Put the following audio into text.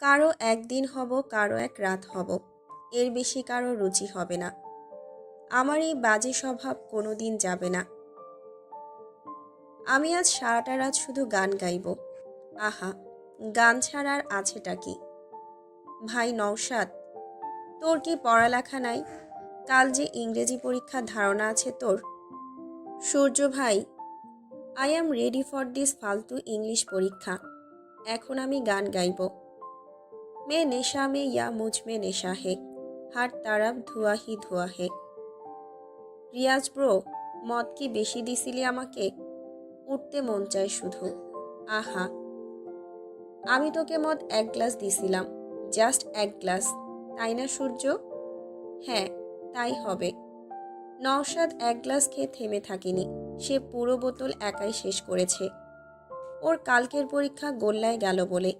কারও একদিন হব, কারও এক রাত হব। এর বেশি কারও রুচি হবে না। আমার এই বাজে স্বভাব কোনো দিন যাবে না। আমি আজ সারাটা রাত শুধু গান গাইব। আহা, গান ছাড়ার আছেটা কি? ভাই নওশাদ, তোর কি পড়ালেখা নাই? কাল যে ইংরেজি পরীক্ষার ধারণা আছে তোর। সূর্য ভাই I am ready for this ফালতু ইংলিশ পরীক্ষা। এখন আমি গান গাইব। মে নেশা মে ইয়া মুঝ মে নেশা হে, হার তারাব ধুয়া হি ধুয়া হে। রিয়াজ ব্রো, মদ কি বেশি দিছিলি আমাকে? উঠতে মন চায় শুধু। আহা। আমি তোকে মদ এক গ্লাস দিছিলাম, জাস্ট এক গ্লাস, তাই না সূর্য? হ্যাঁ তাই হবে। নওশাদ এক গ্লাস খেয়ে থেমে থাকেনি, সে পুরো বোতল একাই শেষ করেছে। ওর কালকের পরীক্ষা গোল্লায় গেল বলে